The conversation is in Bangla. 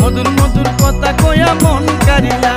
মধুর মধুর কথা কয়া মন কারিলা